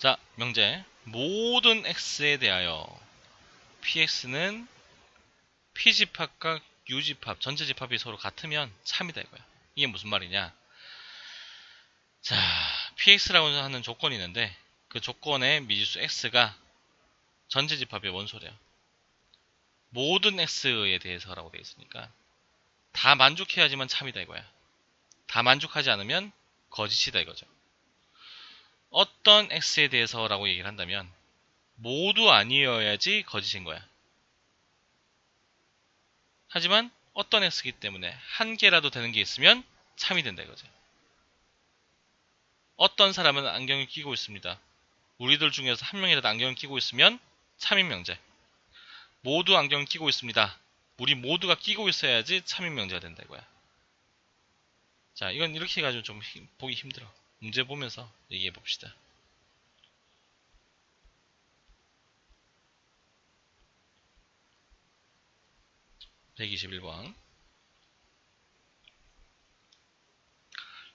자, 명제. 모든 x에 대하여 px는 p집합과 u집합, 전체 집합이 서로 같으면 참이다 이거야. 이게 무슨 말이냐? 자, px라고 하는 조건이 있는데 그 조건의 미지수 x가 전체 집합의 원소래요. 모든 x에 대해서라고 되어 있으니까 다 만족해야지만 참이다 이거야. 다 만족하지 않으면 거짓이다 이거죠. 어떤 x에 대해서라고 얘기를 한다면 모두 아니어야지 거짓인 거야. 하지만 어떤 x이기 때문에 한 개라도 되는 게 있으면 참이 된다 이거죠. 어떤 사람은 안경을 끼고 있습니다. 우리들 중에서 한 명이라도 안경을 끼고 있으면 참인 명제. 모두 안경을 끼고 있습니다. 우리 모두가 끼고 있어야지 참인 명제가 된다 이거야. 자, 이건 이렇게 해가지고 좀 힘- 보기 힘들어. 문제 보면서 얘기해 봅시다. (121번)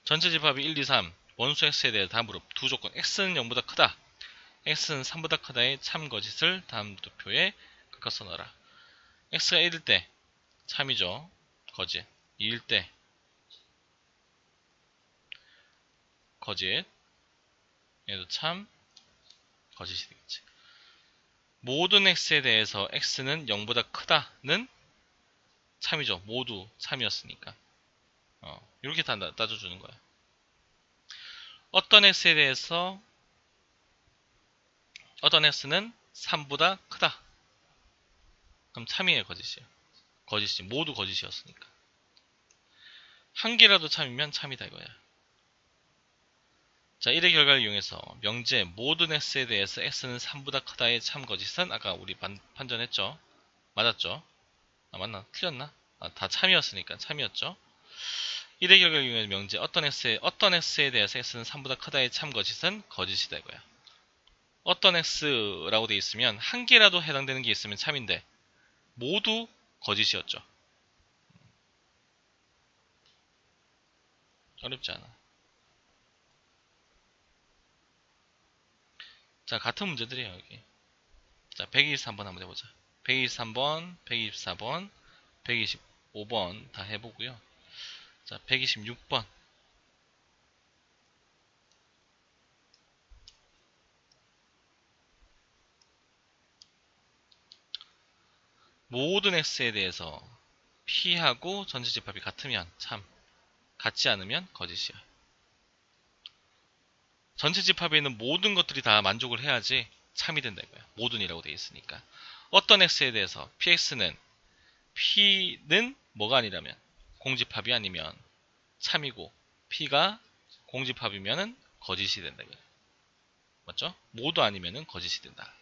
전체 집합이 1, 2, 3 원수 x에 대해 다음으로 두 조건. x는 0보다 크다. x는 3보다 크다의 참 거짓을 다음 두 표에 각각 써넣어라. x가 1일 때 참이죠. 거짓. 2일 때 거짓. 얘도 참 거짓이 되겠지. 모든 x에 대해서 x는 0보다 크다는 참이죠. 모두 참이었으니까. 어, 이렇게 다 따- 따져주는 거야. 어떤 x에 대해서 어떤 x는 3보다 크다. 그럼 참이에요 거짓이에요. 거짓이 모두 거짓이었으니까. 한 개라도 참이면 참이다 이거야 자, 1의 결과를 이용해서 명제 모든 x에 대해서 x는 3보다 크다의 참 거짓은 아까 우리 반- 판전했죠. 맞았죠? 아, 맞나? 틀렸나? 아, 다 참이었으니까 참이었죠. 1의 결과를 이용해서 명제 어떤 x에 어떤 x에 대해서 x는 3보다 크다의 참 거짓은 거짓이다 이거야. 어떤 x라고 돼 있으면 한 개라도 해당되는 게 있으면 참인데 모두 거짓이었죠. 어렵지 않아. 자, 같은 문제들이에요, 여기. 자, 123번 한번 해보자. 123번, 124번, 125번 다 해보고요. 자, 126번. 모든 x에 대해서 p하고 전체 집합이 같으면 참, 같지 않으면 거짓이야. 전체 집합에 있는 모든 것들이 다 만족을 해야지 참이 된다 이거야. 모든이라고 되어 있으니까. 어떤 x에 대해서 px는 p는 뭐가 아니라면 공집합이 아니면 참이고 p가 공집합이면은 거짓이 된다 이거야. 맞죠? 모두 아니면은 거짓이 된다.